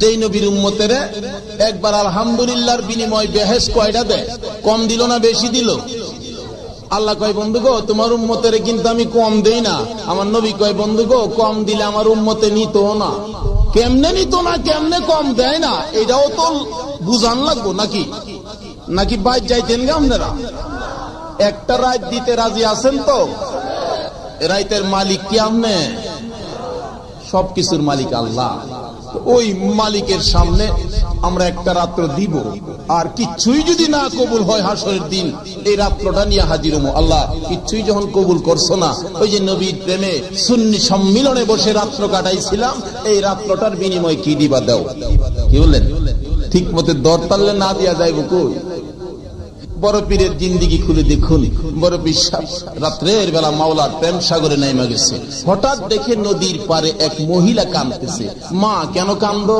যেই নবীর উম্মতের একবার আলহামদুলিল্লাহর বিনিময় বেহেস কয়টা দেয়? কম দিল না বেশি দিল? আল্লাহ কয়, বন্ধু গো, তোমার উম্মতের কিন্তু আমি কম দেই না। আমার নবী কয়, বন্ধু গো, কম দিলে আমার উম্মতে নিত না। কেমনে নিত না, কেমনে কম দেয় না, এটাও তো বুঝান লাগবো নাকি? নাকি বাইর যাইতেন গে আপনারা? একটা রাত দিতে রাজি আছেন তো? রাইতের মালিক কি আপনি? সবকিছুর মালিক আল্লাহ। ওই মালিকের সামনে আমরা একটা রাত্র দিব। আর কিচ্ছুই যদি না কবুল হয় হাসরের দিন, এই রাত্রটা নিয়ে হাজির হব। আল্লাহ, কিচ্ছুই যখন কবুল করছ না, ওই যে নবীর প্রেমে সুন্নি সম্মিলনে বসে রাত্র কাটাইছিলাম, এই রাত্রটার বিনিময় কি দিবা দাও? কি বললেন? ঠিক মতে দর তাল্লে না দিয়া যাইব কই? বড় পীরের জিন্দিগি খুলে দেখুন। বড় বিশ্বাস রাত্রের বেলা মাওলার প্রেম সাগরে নেমে গেছে। হঠাৎ দেখে নদীর পারে এক মহিলা কান্দতেছে মা, কেন কান্দ?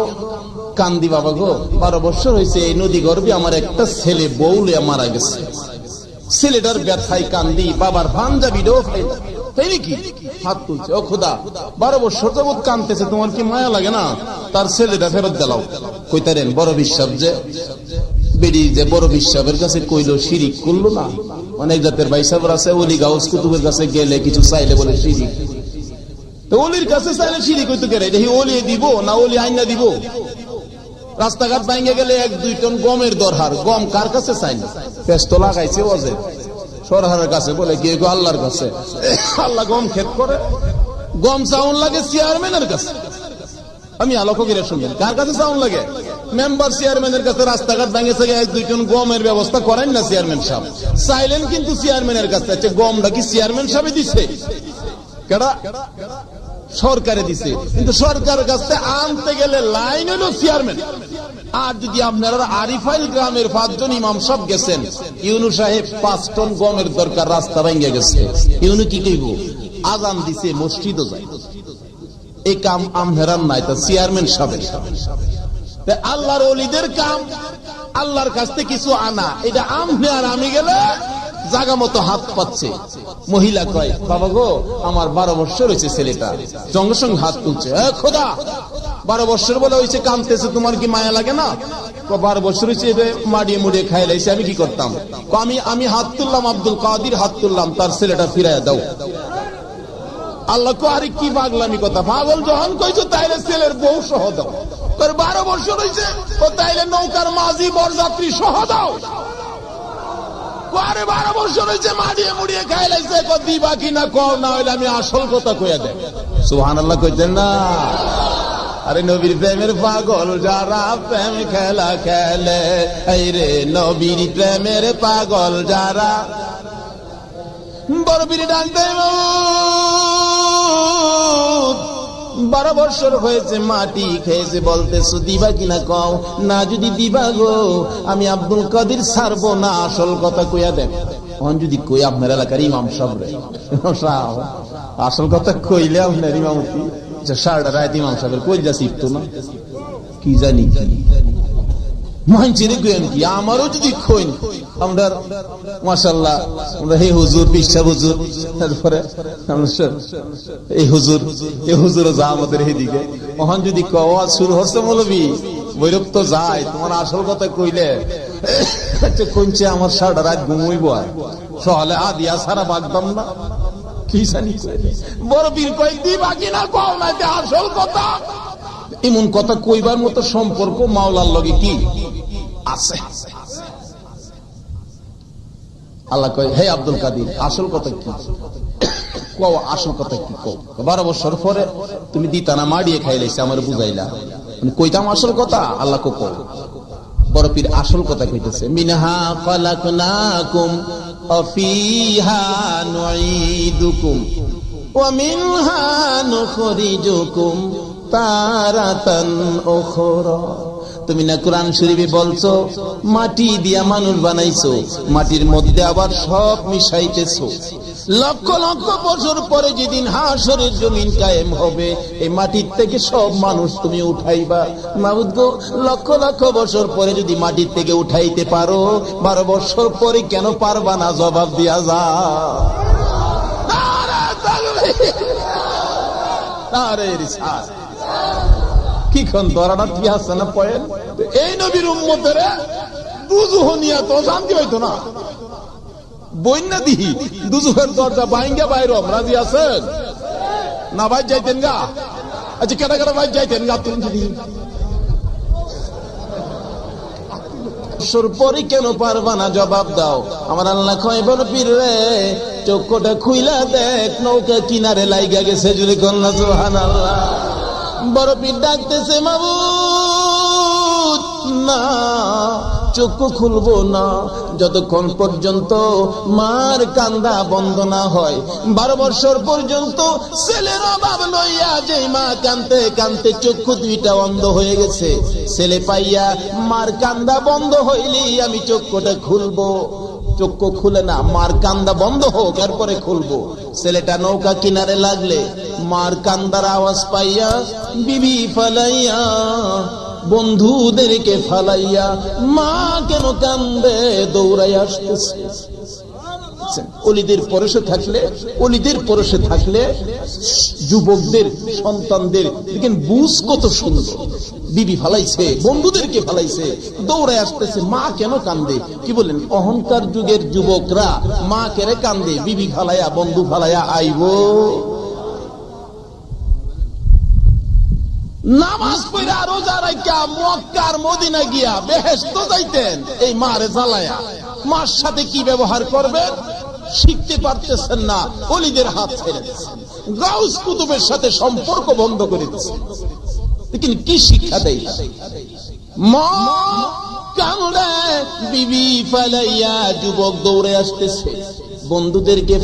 কান্দি বাবা গো, বারো বছর হয়েছে, এই নদী গর্বে আমার একটা ছেলে বউলে মারা গেছে। ছেলেটার ব্যথায় কান্দি, বাবার ভাঞ্জাবি বারো তোমার কি মায়া লাগে না? তার ছেলেটা ফেরত দিলাও কইতারেন বড় বিশ্বাস যে? বেরি যে বড় কাছে শিরিক না। অনেক জাতের বাইসাবর আছে, অলি কুতুবের কাছে গেলে কিছু চাইলে বলে শিরিক। তো অলির কাছে চাইলে শিরিক অলি না অলি রাস্তাঘাট ভাঙে গেলে এক, দুই টন গমের দরহার। গম কার কাছে চাই না লাগাইছে ওজে। সরহারের কাছে বলে, কি গো আল্লাহর কাছে? আল্লাহ গম খেত করে। গম চাউন লাগে চেয়ারম্যানের কাছে। আমি আলোক শুনবেন কার কাছে চাউন লাগে? মেম্বার চেয়ারম্যানের কাছে রাস্তাঘাট ভেঙেছে এক দুইজন গমের ব্যবস্থা করেন না চেয়ারম্যান সাহেব? চাইলেন কিন্তু চেয়ারম্যানের কাছে আচ্ছা গমটা কি চেয়ারম্যান সাহেব দিছে? কেডা? সরকারে দিছে। কিন্তু সরকারের কাছে আনতে গেলে লাইন হলো চেয়ারম্যান। আর যদি আপনারা আরিফাইল গ্রামের পাঁচজন ইমাম সব গেছেন, ইউনু সাহেব পাঁচ টন গমের দরকার, রাস্তা ভেঙে গেছে। ইউনু কি কইব? আজান দিছে, মসজিদও যায়। এই কাম আমহেরান নাই তা চেয়ারম্যান সাহেব আল্লাহর অলিদের কাম, আল্লাহর কাছ থেকে কিছু আনা। এটা আমনে আর আমি গেলে জাগা মতো হাত পাচ্ছে। মহিলা কয়, বাবা গো, আমার বারো বছর হয়েছে ছেলেটা। সঙ্গে সঙ্গে হাত তুলছে। খোদা, বারো বছর বলে হয়েছে কামতেছে তোমার কি মায়া লাগে না? বারো বছর হয়েছে মাড়িয়ে মুড়িয়ে খাই লাইছে, আমি কি করতাম? আমি আমি হাত তুললাম, আব্দুল কাদির হাত তুললাম, তার ছেলেটা ফিরাইয়া দাও। আল্লাহ কো, আরে কি পাগলামি কথা? পাগল যখন কইছো, তাইলে ছেলের বউ সহ দাও। তোর বারো বছর হয়েছে ও তাইলে নৌকার মাঝি, বরযাত্রী সহ দাও। আরে বারো বছর হয়েছে মাড়িয়ে মুড়িয়ে খাই লাইছে দিবা কি না কও, না হইলে আমি আসল কথা কইয়া দেয় সুহান আল্লাহ না। আরে নবীর প্রেমের পাগল যারা প্রেম খেলা খেলে, এই রে নবীর প্রেমের পাগল যারা বড় ডাকতে বারো বছর হয়েছে, মাটি খেয়েছে বলতেছো দিবা কিনা কও? না যদি দিবা গো, আমি আব্দুল কাদির ছাড়বো না, আসল কথা কইয়া দেন। তখন যদি কই আপনার এলাকার ইমাম সব রে? আসল কথা কইলে আপনার ইমামতি সারটা রায় ইমাম সাহেবের কই যা শিখতো না। কি জানি কি? মানছিরে কইন কি, আমারও যদি কইন আমরা মাশাল্লাহ আমরা হে হুজুর হুজুর, তারপরে এই হুজুর এই হুজুর যা আমাদের ওখান যদি কওয়া শুরু হচ্ছে মৌলবী বৈরব তো যায়, তোমার আসল কথা কইলে কইছে আমার সারা রাত ঘুমইব সহলে আদিয়া সারা বাগদাম না? কি জানি বড় বীর কয়েক দি বাকি না কও না আসল কথা? এমন কথা কইবার মতো সম্পর্ক মাওলার লগে কি? আছে। আল্লাহ কয়, হে আব্দুল কাদির, আসল কথা কি? কও, আসল কথা কি? কও, বারো বছর পরে তুমি দিতানা মাড়িয়ে খাইলাইছে আমার বুঝাইলা। কইতাম, আসল কথা? আল্লাহ কো কও। বড় পীর আসল কথা কইতেছে, মিনহা খালাকনাকুম অফিহা নুঈদুকুম ওয়া মিনহা নুখরিজুকুম তারাতান উখরা। তুমি না কোরআন শরীফে বলছো, মাটি দিয়া মানুষ বানাইছো, মাটির মধ্যে আবার সব মিশাইতেছো। লক্ষ লক্ষ বছর পরে যেদিন হাসরের জমিন কায়েম হবে, এই মাটির থেকে সব মানুষ তুমি উঠাইবা। মাহুদ গো, লক্ষ লক্ষ বছর পরে যদি মাটির থেকে উঠাইতে পারো, বারো বছর পরে কেন পারবা না জবাব দিয়া যা। আরে রিসাদ কি না পয়েন এই নবীর উম্মতের নিয়ে তো শান্তি হইতো না। দিহি দুজুহের দরজা বাইঙ্গা বাইরম রাজি আছেন? না যাইতেন গা। আচ্ছা কেটা কেটা ভাই যাইতেন গা তুলুন যদি কেন পারবা না, জবাব দাও। আমার আল্লাহ কয় বড় পীর রে চক্ষটা খুইলা দেখ, নৌকা কিনারে লাইগা গেছে যদি কন্যা সুহান আল্লাহ বড় পীর ডাকতেছে, মাবুদ, না চক্ষু খুলবো না। যতক্ষণ পর্যন্ত মার কান্দা বন্ধ না হয়, বারো বছর পর্যন্ত ছেলের অভাব লইয়া যে মা কানতে কানতে চক্ষু দুইটা অন্ধ হয়ে গেছে। ছেলে পাইয়া মার কান্দা বন্ধ হইলেই আমি চক্ষুটা খুলবো। চক্ষু খুলে না, মার কান্দা বন্ধ হোক, এরপরে খুলবো। ছেলেটা নৌকা কিনারে লাগলে, মার কান্দার আওয়াজ পাইয়া, বিবি ফালাইয়া, বন্ধুদেরকে ফালাইয়া, মা কেন কান্দে, দৌড়াই আসতেছে। অলিদের পরশে থাকলে, অলিদের পরশে থাকলে, যুবকদের, সন্তানদের, দেখেন বুঝ কত সুন্দর। বিবি ফালাইছে, বন্ধুদেরকে ফালাইছে। দৌড়ায় আসতেছে, মা কেন কান্দে? কি বলেন অহংকার যুগের যুবকরা মা কেড়ে কান্দে? বিবি ফালাইয়া বন্ধু ফালাইয়া আইব। মারে সাথে কি ব্যবহার করবেন? শিখতে পারতেছেন না হাত কুতুবের সাথে সম্পর্ক বন্ধ করে দিচ্ছেন লেকিন কি শিক্ষা দেয় বন্ধুদেরকে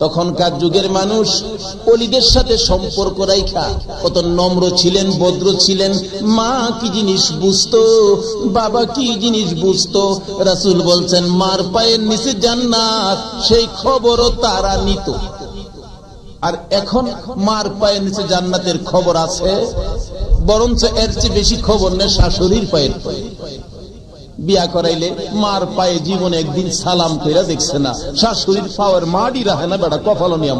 তখনকার যুগের মানুষ সাথে সম্পর্ক রাইখা, কত নম্র ছিলেন, ভদ্র ছিলেন। মা কি জিনিস বুঝতো? বাবা কি জিনিস বুঝতো? রাসুল বলছেন, মার পায়ের নিচে জান্নাত, সেই খবরও তারা নিত। আর এখন মার পায়ের নিচে জান্নাতের খবর আছে, বরঞ্চ এর চেয়ে বেশি খবর নেই শাশুড়ির পায়ের পায়ে। বিয়া করাইলে মার পায়ে জীবনে একদিন সালাম কইরা দেখছে না। শাশুড়ির পাওয়ার মাডি রাখে না বেটা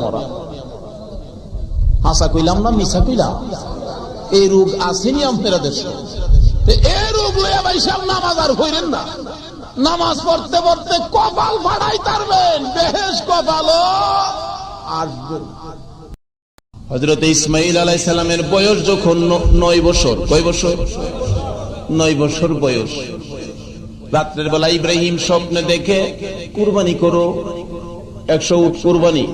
মরা। হাসা কইলাম না মিশা কইলাম এই রোগ আসেনি আমাদের দেশে এই রোগ লইয়া ভাই নামাজ আর না। নামাজ পড়তে পড়তে কপাল ফাড়াই তারবেন বেহেস আসবেন। হজরত ইসমাইল আলাই সালামের বয়স যখন নয় বছর। কয় বছর? নয় বছর বয়স। রাত্রের বেলা ইব্রাহিম স্বপ্নে দেখে, কুরবানি করো, একশো উট কুরবানি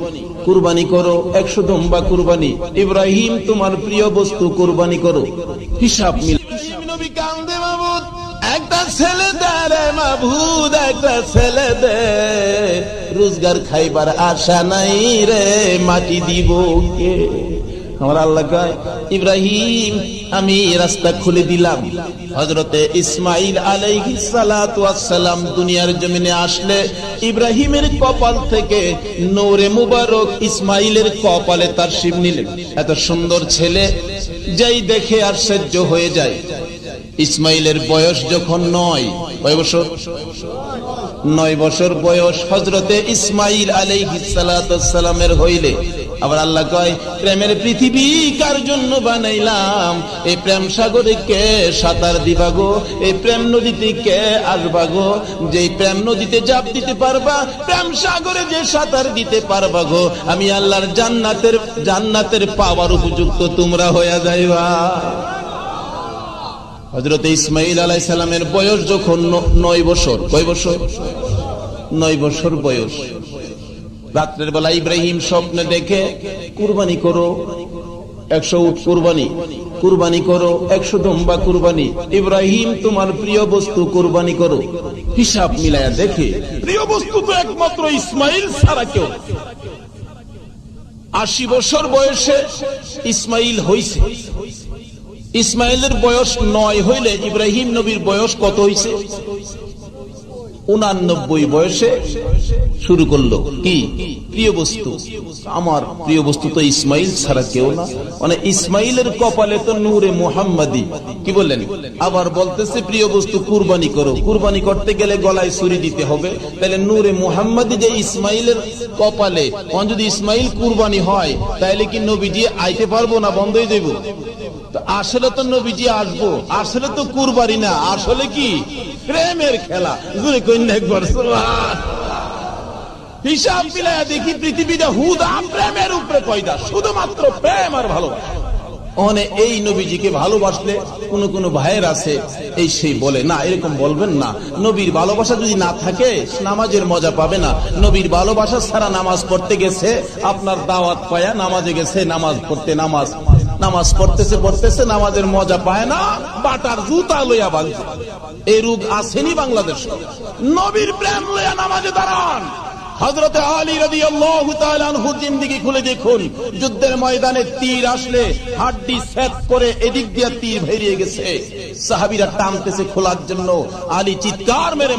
কুরবানি করো, একশো দম্বা কুরবানি। ইব্রাহিম, তোমার প্রিয় বস্তু, কুরবানি করো। হিসাব মিল একটা ছেলে দে রে মাহবুদ একটা ছেলে দে রোজগার খাইবার আশা নাই রে, মাটি দিব আমার আল্লাহ কয়, ইব্রাহিম, আমি রাস্তা খুলে দিলাম। হজরতে ইসমাইল আলাইহি সালাম দুনিয়ার জমিনে আসলে ইব্রাহিমের কপাল থেকে নূরে মুবারক ইসমাইলের কপালে তার শিব নিলেন। এত সুন্দর ছেলে, যেই দেখে আশ্চর্য হয়ে যায়। ইসমাইলের বয়স যখন নয়, কয় বছর? নয় বছর বয়স হজরতে ইসমাইল আলাইহিসালামের হইলে। আবার আল্লাহ কয়, প্রেমের পৃথিবী কার জন্য বানাইলাম? এই প্রেম সাগরে কে সাঁতার দিবাগো এই প্রেম নদীতে কে আসবাগো যে প্রেম নদীতে জাপ দিতে পারবা, প্রেম সাগরে যে সাঁতার দিতে পারবা গো। আমি আল্লাহর জান্নাতের জান্নাতের পাওয়ার উপযুক্ত তোমরা হইয়া যাইবা। হজরত ইসমাইল আলাই সালামের বয়স যখন নয় বছর, কয় বছর? নয় বছর বয়স। রাত্রের বেলা ইব্রাহিম স্বপ্নে দেখে, কুরবানি করো, একশো উট কুরবানি কুরবানি করো, একশো দম্বা কুরবানি। ইব্রাহিম, তোমার প্রিয় বস্তু কুরবানি করো। হিসাব মিলায়া দেখে, প্রিয় বস্তু তো একমাত্র ইসমাইল ছাড়া কেউ আশি বছর বয়সে ইসমাইল হইছে। ইসমাইলের বয়স নয় হইলে ইব্রাহিম নবীর বয়স কত হইছে? উনানব্বই বয়সে শুরু করল। কি? প্রিয় বস্তু, আমার প্রিয় বস্তু তো ইসমাইল ছাড়া কেউ না। মানে ইসমাইলের কপালে তো নূরে মোহাম্মদী। কি বললেন? আবার বলতেছে, প্রিয় বস্তু, কুরবানি করো। কুরবানি করতে গেলে গলায় ছুরি দিতে হবে। তাহলে নূরে মোহাম্মদী যে ইসমাইলের কপালে তখন যদি ইসমাইল কুরবানি হয়, তাহলে কি নবীজি আইতে পারব না বন্ধই দেব? আসলে তো নবীজি আসব, আসলে তো কুরবানি না, আসলে কি? প্রেমের খেলা। একবার হিসাব মিলাইয়া দেখি পৃথিবীতে হুদা প্রেমের উপরে পয়দা শুধুমাত্র প্রেম আর ভালোবাসা। অনে এই নবীজিকে ভালোবাসলে কোন কোন ভাইয়ের আছে, এই সেই বলে, না, এরকম বলবেন না। নবীর ভালোবাসা যদি না থাকে, নামাজের মজা পাবে না। নবীর ভালোবাসা ছাড়া নামাজ পড়তে গেছে, আপনার দাওয়াত পায়া নামাজে গেছে, নামাজ পড়তে নামাজ নামাজ পড়তেছে পড়তেছে, নামাজের মজা পায় না, বাটার জুতা লইয়া বাঁধছে। এই রোগ আসেনি বাংলাদেশ। নবীর প্রেম লইয়া নামাজে দাঁড়ান। তীর আসলে হাড্ডি করে এদিক দিয়ে গেছে। সাহাবিরা টানতেছে খোলার জন্য। আলী চিৎকার মেরে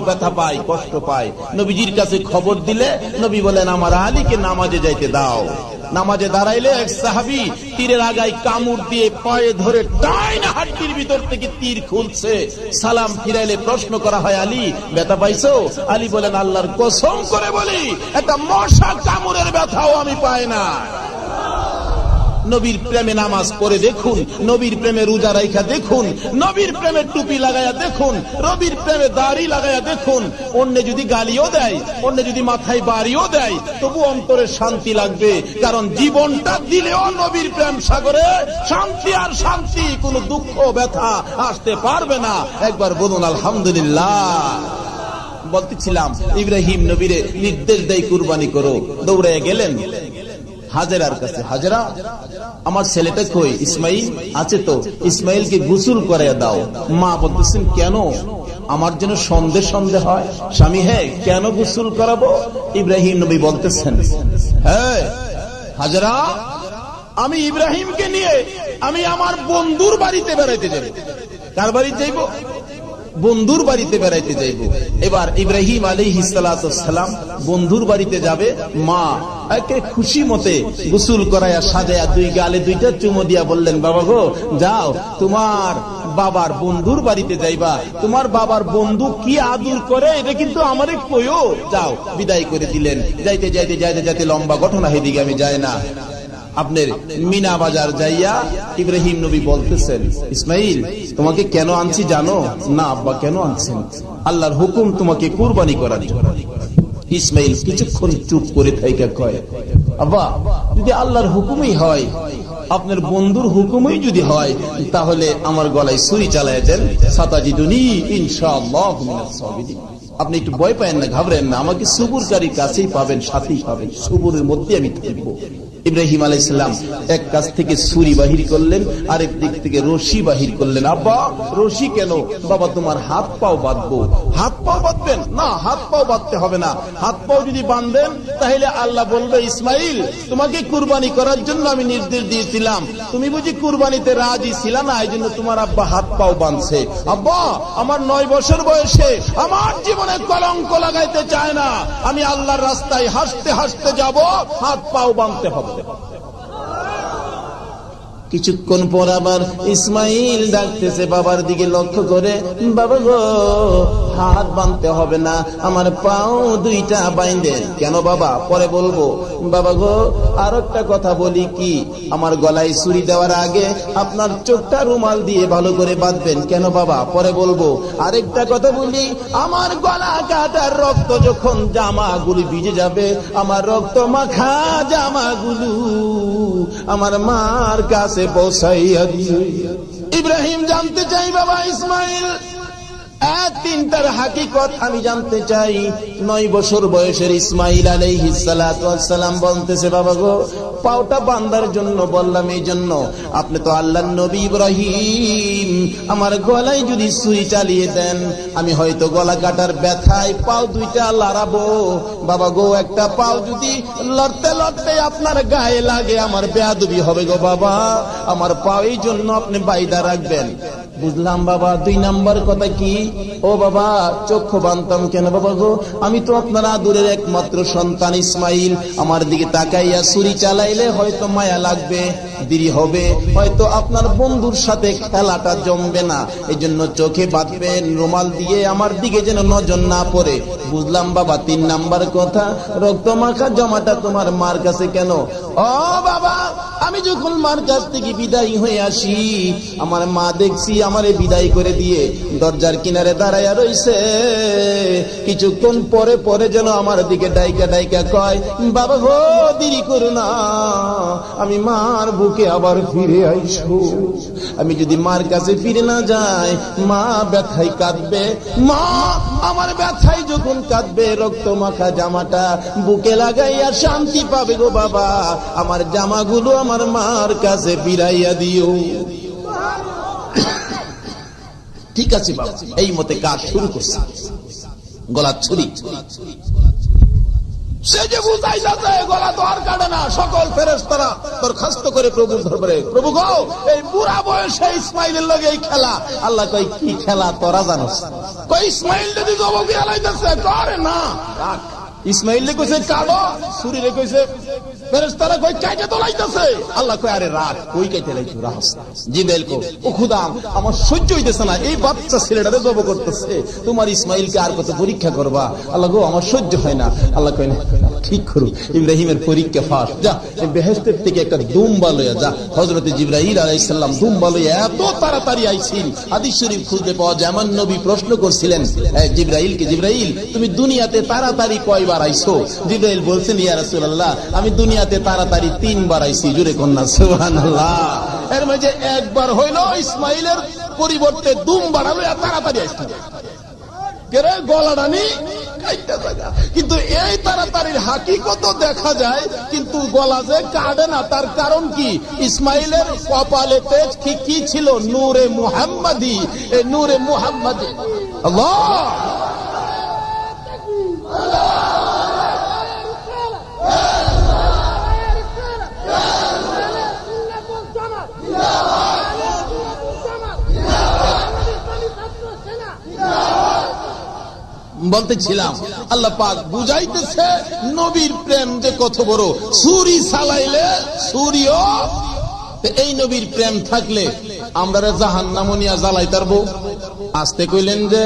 ব্যথা পায়, কষ্ট পায়। নবীজির কাছে খবর দিলে নবী বলেন, আমার আলীকে নামাজে যাইতে দাও। নামাজে দাঁড়াইলে এক সাহাবি তীরের আগায় কামড় দিয়ে পায়ে ধরে টাইনা হাড্ডির ভিতর থেকে তীর খুলছে। সালাম ফিরাইলে প্রশ্ন করা হয়, আলী, ব্যথা পাইছো? আলী বলেন, আল্লাহর কসম করে বলি, একটা মশা কামড়ের ব্যথাও আমি পাই না নবীর প্রেমে নামাজ পড়ে দেখুন, নবীর প্রেমে রোজা রাইখা দেখুন, নবীর প্রেমে টুপি লাগাইয়া দেখুন, রবির প্রেমে দাড়ি লাগাইয়া দেখুন। অন্য যদি গালিও দেয়, অন্য যদি মাথায় বাড়িও দেয়, তবু অন্তরে শান্তি লাগবে, কারণ জীবনটা দিলেও নবীর প্রেম সাগরে শান্তি আর শান্তি, কোনো দুঃখ ব্যথা আসতে পারবে না। একবার বলুন, আলহামদুলিল্লাহ। বলতেছিলাম, ইব্রাহিম নবীরে নির্দেশ দেয় কুরবানি করো দৌড়ে গেলেন। হাজেরার কাছে, হাজেরা, আমার ছেলেটা কই? ইসমাইল আছে তো? ইসমাইলকে গুসুল করে দাও। মা বলতেছেন, কেন? আমার জন্য সন্দেহ সন্দেহ হয়। স্বামী হ্যাঁ কেন গুসুল করাবো? ইব্রাহিম নবী বলতেছেন হ্যাঁ হাজেরা, আমি ইব্রাহিমকে নিয়ে, আমি আমার বন্ধুর বাড়িতে বেড়াইতে যাব। কার বাড়িতে যাইব? বন্ধুর বাড়িতে বেড়াইতে যাইব। এবার ইব্রাহিম আলী সালাম বন্ধুর বাড়িতে যাবে, মা একে খুশি মতে গোসুল করাইয়া সাজায়া দুই গালে দুইটা চুমো দিয়া বললেন, বাবা গো, যাও, তোমার বাবার বন্ধুর বাড়িতে যাইবা। তোমার বাবার বন্ধু কি আদর করে? এটা কিন্তু আমারে কইও যাও, বিদায় করে দিলেন। যাইতে যাইতে যাইতে যাইতে লম্বা ঘটনা হেদিকে আমি যাই না। আপনার মিনা বাজার যাইয়া ইব্রাহিম নবী বলতেছেন, ইসমাইল, তোমাকে কেন আনছি জানো? না, আব্বা, কেন আনছেন? আল্লাহর হুকুম তোমাকে কুরবানি করার ইসমাইল কিছুক্ষণ চুপ করে থাইকা কয়, আব্বা, যদি আল্লাহর হুকুমই হয়, আপনার বন্ধুর হুকুমই যদি হয়, তাহলে আমার গলায় সুই চালায় দেন সাতাজি দুনি ইনশাআল্লাহ আপনি একটু ভয় পায়েন না, ঘাবড়েন না, আমাকে সুবুরকারীর কাছেই পাবেন, সাথেই পাবেন, সুবুরের মধ্যে আমি থাকব। ইব্রাহিম আলাইসাল্লাম এক কাছ থেকে ছুরি বাহির করলেন, আরেক দিক থেকে রশি বাহির করলেন। আব্বা, রশি কেন? বাবা, তোমার হাত পাও বাঁধবো। হাত পাও বাঁধবেন? না, হাত পাও বাঁধতে হবে না। হাত পাও যদি বাঁধবেন তাহলে আল্লাহ বলবে, ইসমাইল, তোমাকে কুরবানি করার জন্য আমি নির্দেশ দিয়েছিলাম। তুমি বুঝি কুরবানিতে রাজি ছিল না? এই জন্য তোমার আব্বা হাত পাও বাঁধছে। আব্বা, আমার নয় বছর বয়সে আমার জীবনে কলঙ্ক লাগাইতে চায় না। আমি আল্লাহর রাস্তায় হাসতে হাসতে যাব, হাত পাও বাঁধতে হবে। করতে পারতেন কিছুক্ষণ পর আবার ইসমাইল ডাকতেছে বাবার দিকে লক্ষ্য করে, বাবা গো, হাত বাঁধতে হবে না, আমার পাও দুইটা বাইন্দে। কেন বাবা? পরে বলব। বাবা গো আর একটা কথা বলি কি, আমার গলায় ছুরি দেওয়ার আগে আপনার চোখটা রুমাল দিয়ে ভালো করে বাঁধবেন। কেন বাবা? পরে বলব। আরেকটা কথা বলি, আমার গলা কাটার রক্ত যখন জামাগুলি ভিজে যাবে, আমার রক্ত মাখা জামাগুলো, আমার মার কাছে পৌঁছাইয়া দিয়ে ইব্রাহিম জানতে চাই বাবা ইসমাইল এক তিনটার হাকিকত আমি জানতে চাই। নয় বছর বয়সের ইসমাইল আলাইহিসালাম বলতেছে, বাবা গো, পাওটা বান্দার জন্য বললাম এই জন্য। আপনি তো আল্লাহ নবী ইব্রাহিম। আমার গলায় যদি সুই চালিয়ে দেন, আমি হয়তো গলা কাটার ব্যথায় পাও দুইটা লড়াবো। বাবা গো, একটা পাও যদি লড়তে লড়তে আপনার গায়ে লাগে, আমার বেয়াদবি হবে গো বাবা। আমার পাও এই জন্য আপনি বাইদা রাখবেন। বুঝলাম বাবা, দুই নাম্বার কথা কি? ও বাবা চক্ষু বানতাম কেন বাবা গো? আমি তো আপনার আদুরের একমাত্র সন্তান ইসমাইল। আমার দিকে তাকাইয়া ছুরি চালাইলে হয়তো মায়া লাগবে, দেরি হবে। হয়তো আপনার বন্ধুর সাথে খেলাটা জমবে না। এই জন্য চোখে বাঁধবেন রুমাল দিয়ে আমার দিকে যেন নজর না পড়ে। বুঝলাম বাবা, তিন নাম্বার কথা, রক্ত মাখা জমাটা তোমার মার কাছে কেন? ও বাবা, আমি যখন মার কাছ থেকে বিদায় হয়ে আসি, আমার মা দেখছি আমারে বিদায় করে দিয়ে দরজার কিনারে দাঁড়াইয়া রইছে। কিছুক্ষণ পরে পরে যেন আমার দিকে ডাইকা ডাইকা কয়, বাবা গো দেরি করো না। আমি মার বুকে আবার ফিরে আইসো। আমি যদি মার কাছে ফিরে না যাই, মা ব্যথায় কাঁদবে। মা, আমার ব্যথায় যখন কাঁদবে রক্ত মাখা জামাটা বুকে লাগাইয়া শান্তি পাবে গো বাবা। আমার জামাগুলো আমার মার কাছে ফিরাইয়া দিও। ঠিক আছে বাবা, এই মতে কাজ শুরু করছে। গলা ছুরি। লগে এই খেলা। আল্লাহ কই কি খেলা তোরা কই ইসমাইল যদি না। কইছে কাটো ছুরি রে কইছে ফেরেশতারা আরে কত পরীক্ষা করবা? আল্লাহ গো, আমার সহ্য হয় না। আল্লাহ কই না, ঠিক ইব্রাহিমের পরীক্ষা ফাঁস, যা বেহেস্তের থেকে একটা দুম্বা লইয়া যা। হজরত আলাইসাল্লাম দুম্বা লইয়া এত তাড়াতাড়ি শরীফ পাওয়া নবী প্রশ্ন করছিলেন "এই জিব্রাহিলকে জিব্রাহিল তুমি দুনিয়াতে তাড়াতাড়ি কয়বার আইছো? জিব্রাহিল বলছেন আমি দুনিয়াতে তাড়াতাড়ি তিনবার আইছি জুরে কন্যা, সুবহানাল্লাহ। এর মাঝে একবার হইল ইসমাইলের পরিবর্তে দুমবার লইয়া তাড়াতাড়ি কারণ কি? কি ছিল? নূরে মুহাম্মাদি। নূরে মুহাম্মাদি। আল্লাহ! বলতেছিলাম, আল্লাহ পাক বুঝাইতেছে, নবীর প্রেম যে কত বড়। সুরি সালাইলে সুরিও এই নবীর প্রেম থাকলে আমরা জাহান নামনিয়া জ্বালাই তারবো আসতে কইলেন যে